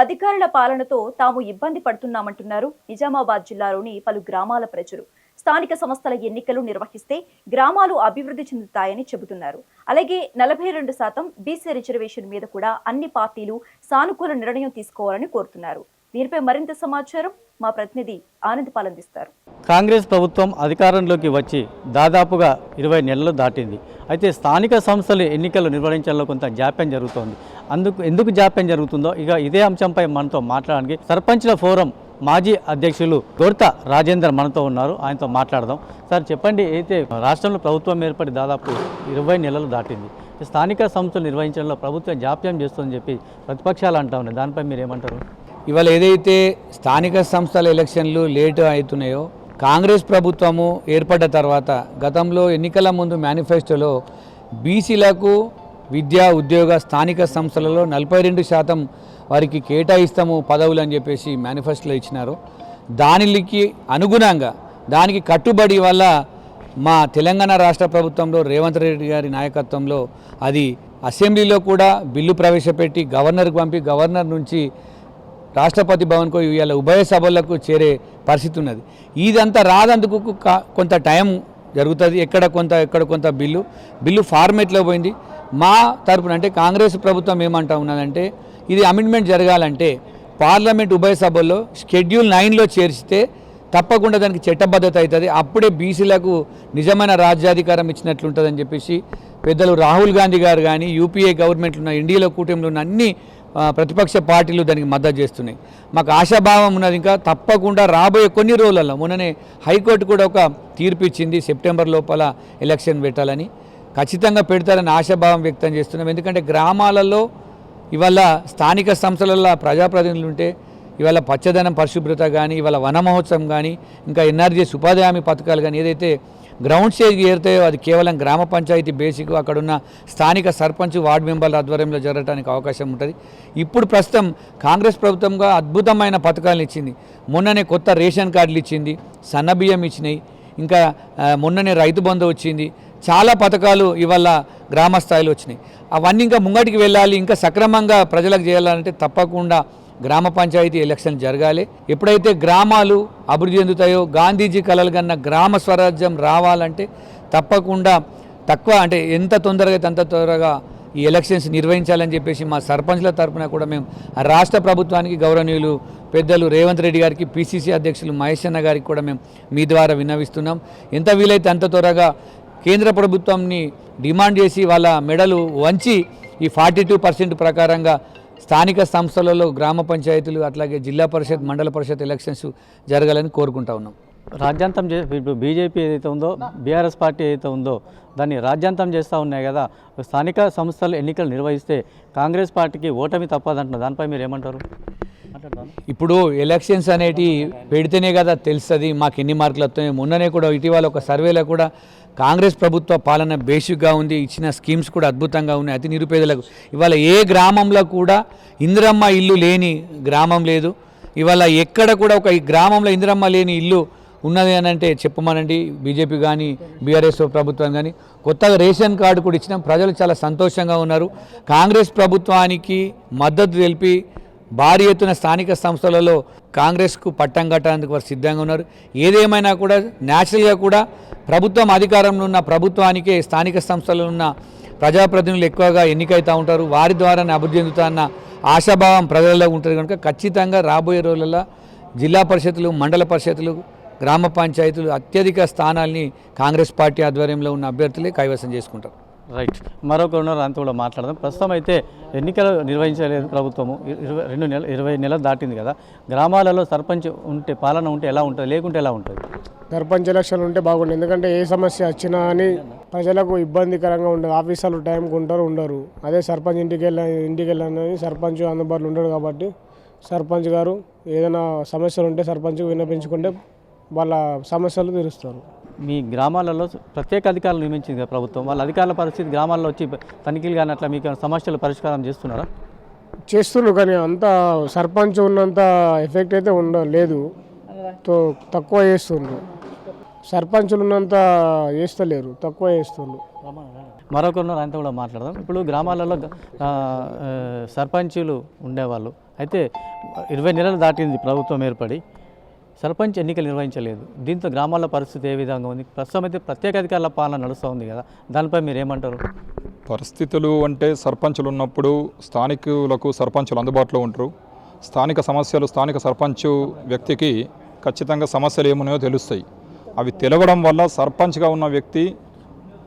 అధికారుల పాలనతో తాము ఇబ్బంది పడుతున్నామంటున్నారు నిజామాబాద్ జిల్లాలోని పలు గ్రామాల ప్రజలు. స్థానిక సంస్థల ఎన్నికలు నిర్వహిస్తే గ్రామాలు అభివృద్ధి చెందుతాయని చెబుతున్నారు. అలాగే నలభై రెండు శాతం బీసీ రిజర్వేషన్ మీద కూడా అన్ని పార్టీలు సానుకూల నిర్ణయం తీసుకోవాలని కోరుతున్నారు. దీనిపై మరింత సమాచారం మా ప్రతినిధి ఆనంద్ పాలందిస్తారు. కాంగ్రెస్ ప్రభుత్వం అధికారంలోకి వచ్చి దాదాపుగా ఇరవై నెలలు దాటింది. అయితే స్థానిక సంస్థలు ఎన్నికలు నిర్వహించడంలో కొంత జాప్యం జరుగుతోంది. అందుకు ఎందుకు జాప్యం జరుగుతుందో ఇక ఇదే అంశంపై మనతో మాట్లాడడానికి సర్పంచ్ల ఫోరం మాజీ అధ్యక్షులు గోర్త రాజేందర్ మనతో ఉన్నారు. ఆయనతో మాట్లాడదాం. సార్ చెప్పండి అయితే రాష్ట్రంలో ప్రభుత్వం ఏర్పడి దాదాపు ఇరవై నెలలు దాటింది. స్థానిక సంస్థలు నిర్వహించడంలో ప్రభుత్వం జాప్యం చేస్తుందని చెప్పి ప్రతిపక్షాలు అంటా ఉన్నాయి. దానిపై మీరు ఏమంటారు? ఇవాళ ఏదైతే స్థానిక సంస్థల ఎలక్షన్లు లేటు అవుతున్నాయో కాంగ్రెస్ ప్రభుత్వము ఏర్పడ్డ తర్వాత గతంలో ఎన్నికల ముందు మేనిఫెస్టోలో బీసీలకు విద్యా ఉద్యోగ స్థానిక సంస్థలలో నలభై రెండు శాతం వారికి కేటాయిస్తాము పదవులు అని చెప్పేసి మేనిఫెస్టోలో ఇచ్చినారు. దానికి అనుగుణంగా దానికి కట్టుబడి వల్ల మా తెలంగాణ రాష్ట్ర ప్రభుత్వంలో రేవంత్ రెడ్డి గారి నాయకత్వంలో అది అసెంబ్లీలో కూడా బిల్లు ప్రవేశపెట్టి గవర్నర్కి పంపి గవర్నర్ నుంచి రాష్ట్రపతి భవన్కు ఇవాళ ఉభయ సభలకు చేరే పరిస్థితి ఉన్నది. ఇదంతా రాదందుకు కొంత టైం జరుగుతుంది. ఎక్కడ కొంత ఎక్కడ కొంత బిల్లు. బిల్లు ఫార్మేట్లో పోయింది. మా తరపున అంటే కాంగ్రెస్ ప్రభుత్వం ఏమంటా ఉన్నదంటే ఇది అమెండ్మెంట్ జరగాలంటే పార్లమెంట్ ఉభయ సభల్లో షెడ్యూల్ నైన్లో చేర్చితే తప్పకుండా దానికి చట్టబద్ధత అవుతుంది. అప్పుడే బీసీలకు నిజమైన రాజ్యాధికారం ఇచ్చినట్లుంటుందని చెప్పేసి పెద్దలు రాహుల్ గాంధీ గారు కానీ యూపీఏ గవర్నమెంట్లు ఉన్న ఇండియాలో కూటమిలో ఉన్న అన్ని ప్రతిపక్ష పార్టీలు దానికి మద్దతు చేస్తున్నాయి. మాకు ఆశాభావం ఉన్నది ఇంకా తప్పకుండా రాబోయే కొన్ని రోజులలో మొన్ననే హైకోర్టు కూడా ఒక తీర్పు ఇచ్చింది సెప్టెంబర్ లోపల ఎలక్షన్ పెట్టాలని. ఖచ్చితంగా పెడతారని ఆశాభావం వ్యక్తం చేస్తున్నాం. ఎందుకంటే గ్రామాలలో ఇవాళ స్థానిక సంస్థలలో ప్రజాప్రతినిధులు ఉంటే ఇవాళ పచ్చదనం పరిశుభ్రత కానీ ఇవాళ వన మహోత్సవం కానీ ఇంకా ఎన్ఆర్జీఎస్ ఉపాధి హామీ పథకాలు కానీ ఏదైతే గ్రౌండ్ స్టేజ్కి ఏరితే అది కేవలం గ్రామ పంచాయతీ బేసిక్ అక్కడున్న స్థానిక సర్పంచ్ వార్డు మెంబర్ల ఆధ్వర్యంలో జరగడానికి అవకాశం ఉంటుంది. ఇప్పుడు ప్రస్తుతం కాంగ్రెస్ ప్రభుత్వంగా అద్భుతమైన పథకాలు ఇచ్చింది. మొన్ననే కొత్త రేషన్ కార్డులు ఇచ్చింది సన్నబియ్యం ఇచ్చినాయి ఇంకా మొన్ననే రైతు బంధు వచ్చింది. చాలా పథకాలు ఇవాళ గ్రామ స్థాయిలో వచ్చినాయి. అవన్నీ ఇంకా ముంగటికి వెళ్ళాలి ఇంకా సక్రమంగా ప్రజలకు చేయాలంటే తప్పకుండా గ్రామ పంచాయతీ ఎలక్షన్ జరగాలి. ఎప్పుడైతే గ్రామాలు అభివృద్ధి చెందుతాయో గాంధీజీ కలలు కన్నా గ్రామ స్వరాజ్యం రావాలంటే తప్పకుండా తక్కువ అంటే ఎంత తొందరగా అయితే అంత త్వరగా ఈ ఎలక్షన్స్ నిర్వహించాలని చెప్పేసి మా సర్పంచ్ల తరఫున కూడా మేము రాష్ట్ర ప్రభుత్వానికి గౌరవనీయులు పెద్దలు రేవంత్ రెడ్డి గారికి పిసిసి అధ్యక్షులు మహేష్ అన్న గారికి కూడా మేము మీ ద్వారా విన్నవిస్తున్నాం. ఎంత వీలైతే అంత త్వరగా కేంద్ర ప్రభుత్వంని డిమాండ్ చేసి వాళ్ళ మెడలు వంచి ఈ ఫార్టీ టూ పర్సెంట్ ప్రకారంగా స్థానిక సంస్థలలో గ్రామ పంచాయతీలు అట్లాగే జిల్లా పరిషత్ మండల పరిషత్ ఎలక్షన్స్ జరగాలని కోరుకుంటా ఉన్నాం. రాజ్యాంతం చే ఇప్పుడు బీజేపీ ఏదైతే ఉందో బీఆర్ఎస్ పార్టీ ఏదైతే ఉందో దాన్ని రాజ్యాంతం చేస్తూ ఉన్నాయి కదా. స్థానిక సంస్థలు ఎన్నికలు నిర్వహిస్తే కాంగ్రెస్ పార్టీకి ఓటమి తప్పదంటున్నారు. దానిపై మీరు ఏమంటారు? ఇప్పుడు ఎలక్షన్స్ అనేటి పెడితేనే కదా తెలుస్తుంది మాకు ఎన్ని మార్కులు వస్తాయి. మొన్ననే కూడా ఇటీవల ఒక సర్వేలో కూడా కాంగ్రెస్ ప్రభుత్వ పాలన బేసిక్గా ఉంది ఇచ్చిన స్కీమ్స్ కూడా అద్భుతంగా ఉన్నాయి అతి నిరుపేదలకు. ఇవాళ ఏ గ్రామంలో కూడా ఇందిరమ్మ ఇల్లు లేని గ్రామం లేదు. ఇవాళ ఎక్కడ కూడా ఒక గ్రామంలో ఇందిరమ్మ లేని ఇల్లు ఉన్నది అని అంటే చెప్పమనండి. బీజేపీ కానీ బీఆర్ఎస్ ప్రభుత్వం కానీ కొత్తగా రేషన్ కార్డు కూడా ఇచ్చినాం. ప్రజలు చాలా సంతోషంగా ఉన్నారు. కాంగ్రెస్ ప్రభుత్వానికి మద్దతు తెలిపి భారీ ఎత్తున స్థానిక సంస్థలలో కాంగ్రెస్కు పట్టం కట్టడానికి వారు సిద్ధంగా ఉన్నారు. ఏదేమైనా కూడా న్యాచురల్గా కూడా ప్రభుత్వం అధికారంలో ఉన్న ప్రభుత్వానికే స్థానిక సంస్థలలో ఉన్న ప్రజాప్రతినిధులు ఎక్కువగా ఎన్నికైతూ ఉంటారు. వారి ద్వారానే అభివృద్ధి చెందుతా అన్న ఆశాభావం ప్రజలలో ఉంటుంది కనుక ఖచ్చితంగా రాబోయే రోజులలో జిల్లా పరిషత్లు మండల పరిషత్లు గ్రామ పంచాయతీలు అత్యధిక స్థానాల్ని కాంగ్రెస్ పార్టీ ఆధ్వర్యంలో ఉన్న అభ్యర్థులే కైవసం చేసుకుంటారు. రైట్. మరొక ఉన్నారు అంతా కూడా మాట్లాడదాం. ప్రస్తుతం అయితే ఎన్నికలు నిర్వహించలేదు ప్రభుత్వము. ఇరవై రెండు నెలలు ఇరవై నెలలు దాటింది కదా. గ్రామాలలో సర్పంచ్ ఉంటే పాలన ఉంటే ఎలా ఉంటుంది? లేకుంటే ఎలా ఉంటుంది? సర్పంచ్ ఎలక్షన్లు ఉంటే బాగుండు. ఎందుకంటే ఏ సమస్య వచ్చినా అని ప్రజలకు ఇబ్బందికరంగా ఉండదు. ఆఫీసర్లు టైంకి ఉంటారు ఉండరు. అదే సర్పంచ్ ఇంటికి వెళ్ళ ఇంటికి వెళ్ళాలని సర్పంచ్ అందుబాటులో ఉండడు కాబట్టి సర్పంచ్ గారు ఏదైనా సమస్యలు ఉంటే సర్పంచ్ విన్నపించుకుంటే వాళ్ళ సమస్యలు తీరుస్తారు. మీ గ్రామాలలో ప్రత్యేక అధికారులు నియమించింది కదా ప్రభుత్వం. వాళ్ళ అధికారుల పరిస్థితి గ్రామాల్లో వచ్చి తనిఖీలు కానీ అట్లా మీకు సమస్యలు పరిష్కారం చేస్తున్నారా? చేస్తుండ్రు కానీ అంత సర్పంచ్ ఉన్నంత ఎఫెక్ట్ అయితే ఉండ లేదు. తో తక్కువ చేస్తుండ్రు సర్పంచులు ఉన్నంత చేస్తలేరు తక్కువ చేస్తుండ్రు మరొకరు ఆయనతో కూడా మాట్లాడదాం. ఇప్పుడు గ్రామాలలో సర్పంచులు ఉండేవాళ్ళు. అయితే ఇరవై నెలలు దాటింది ప్రభుత్వం ఏర్పడి. సర్పంచ్ ఎన్నికలు నిర్వహించలేదు. దీంతో గ్రామాల పరిస్థితి ఏ విధంగా ఉంది? ప్రస్తుతం అయితే ప్రత్యేక అధికారుల పాలన నడుస్తుంది కదా. దానిపై మీరు ఏమంటారు? పరిస్థితులు అంటే సర్పంచులు ఉన్నప్పుడు స్థానికులకు సర్పంచులు అందుబాటులో ఉంటారు. స్థానిక సమస్యలు స్థానిక సర్పంచ్ వ్యక్తికి ఖచ్చితంగా సమస్యలు ఏమున్నాయో తెలుస్తాయి. అవి తెలవడం వల్ల సర్పంచ్గా ఉన్న వ్యక్తి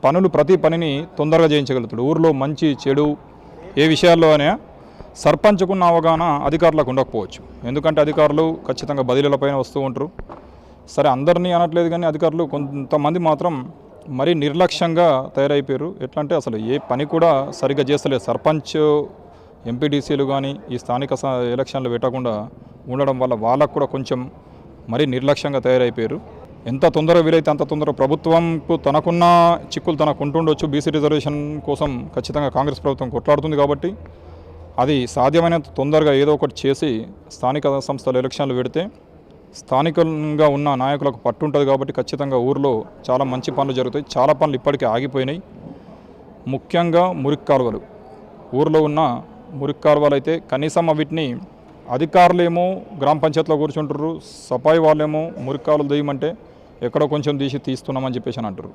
పనులు ప్రతి పనిని తొందరగా చేయించగలుగుతాడు. ఊర్లో మంచి చెడు ఏ విషయాల్లో అయినా సర్పంచ్కున్న అవగాహన అధికారులకు ఉండకపోవచ్చు. ఎందుకంటే అధికారులు ఖచ్చితంగా బదిలీలపైన వస్తూ ఉంటారు. సరే అందరినీ అనట్లేదు కానీ అధికారులు కొంతమంది మాత్రం మరీ నిర్లక్ష్యంగా తయారైపోయారు. ఎట్లా అంటే అసలు ఏ పని కూడా సరిగ్గా చేస్తలేదు. సర్పంచ్ ఎంపీడీసీలు కానీ ఈ స్థానిక స- ఎలక్షన్లు పెట్టకుండా ఉండడం వల్ల వాళ్ళకు కూడా కొంచెం మరీ నిర్లక్ష్యంగా తయారైపోయారు. ఎంత తొందరగా వీలైతే అంత తొందరగా ప్రభుత్వంకు తనకున్న చిక్కులు తనకు ఉంటుండొచ్చు బీసీ రిజర్వేషన్ కోసం ఖచ్చితంగా కాంగ్రెస్ ప్రభుత్వం కొట్లాడుతుంది కాబట్టి అది సాధ్యమైనంత తొందరగా ఏదో ఒకటి చేసి స్థానిక సంస్థల ఎలక్షన్లు పెడితే స్థానికంగా ఉన్న నాయకులకు పట్టుంటుంది కాబట్టి ఖచ్చితంగా ఊర్లో చాలా మంచి పనులు జరుగుతాయి. చాలా పనులు ఇప్పటికే ఆగిపోయినాయి. ముఖ్యంగా మురికి కాలువలు. ఊర్లో ఉన్న మురికి కాలువలు అయితే కనీసం వీటిని అధికారులేమో గ్రామ పంచాయతీలో కూర్చుంటారు సఫాయి వాళ్ళేమో మురికి కాలువలు తీయమంటే ఎక్కడో కొంచెం తీసి తీస్తున్నామని చెప్పేసి అని అంటారు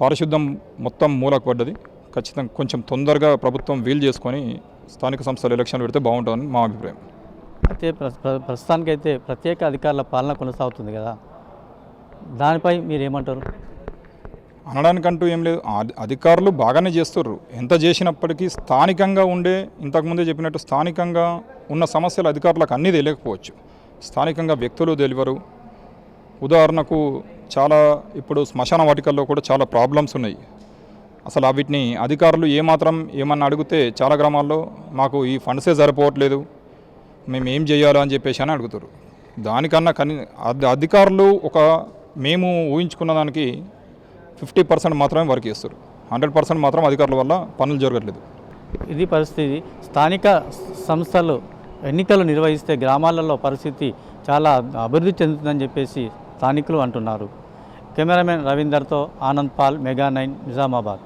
పారిశుద్ధం మొత్తం మూలకు పడ్డది. ఖచ్చితంగా కొంచెం తొందరగా ప్రభుత్వం వీలు చేసుకొని స్థానిక సంస్థల ఎలక్షన్లు పెడితే బాగుంటుందని మా అభిప్రాయం. అయితే ప్ర- ప్ర- ప్రస్తుతానికైతే ప్రత్యేక అధికారుల పాలన కొనసాగుతుంది కదా. దానిపై మీరు ఏమంటారు అనడానికంటూ ఏం లేదు. అధి- అధికారులు బాగానే చేస్తుర్రు. ఎంత చేసినప్పటికీ స్థానికంగా ఉండే ఇంతకుముందే చెప్పినట్టు స్థానికంగా ఉన్న సమస్యలు అధికారులకు అన్నీ తెలియకపోవచ్చు. స్థానికంగా వ్యక్తులు తెలియరు. ఉదాహరణకు చాలా ఇప్పుడు శ్మశాన వాటికల్లో కూడా చాలా ప్రాబ్లమ్స్ ఉన్నాయి. అసలు వీటిని అధికారులు ఏమాత్రం ఏమన్నా అడిగితే చాలా గ్రామాల్లో మాకు ఈ ఫండ్సే సరిపోవట్లేదు మేము ఏం చేయాలో అని చెప్పేసి అని అడుగుతారు. దానికన్నా కని అధికారులు ఒక మేము ఊహించుకున్న దానికి ఫిఫ్టీ పర్సెంట్ మాత్రమే వర్క్ చేస్తారు. హండ్రెడ్ పర్సెంట్ మాత్రం అధికారుల వల్ల పనులు జరగట్లేదు. ఇది పరిస్థితి. స్థానిక సంస్థలు ఎన్నికలు నిర్వహిస్తే గ్రామాలలో పరిస్థితి చాలా అభివృద్ధి చెందుతుందని చెప్పేసి స్థానికులు అంటున్నారు. కెమెరామెన్ రవీందర్తో Anand Paul mega nine Nizamabad.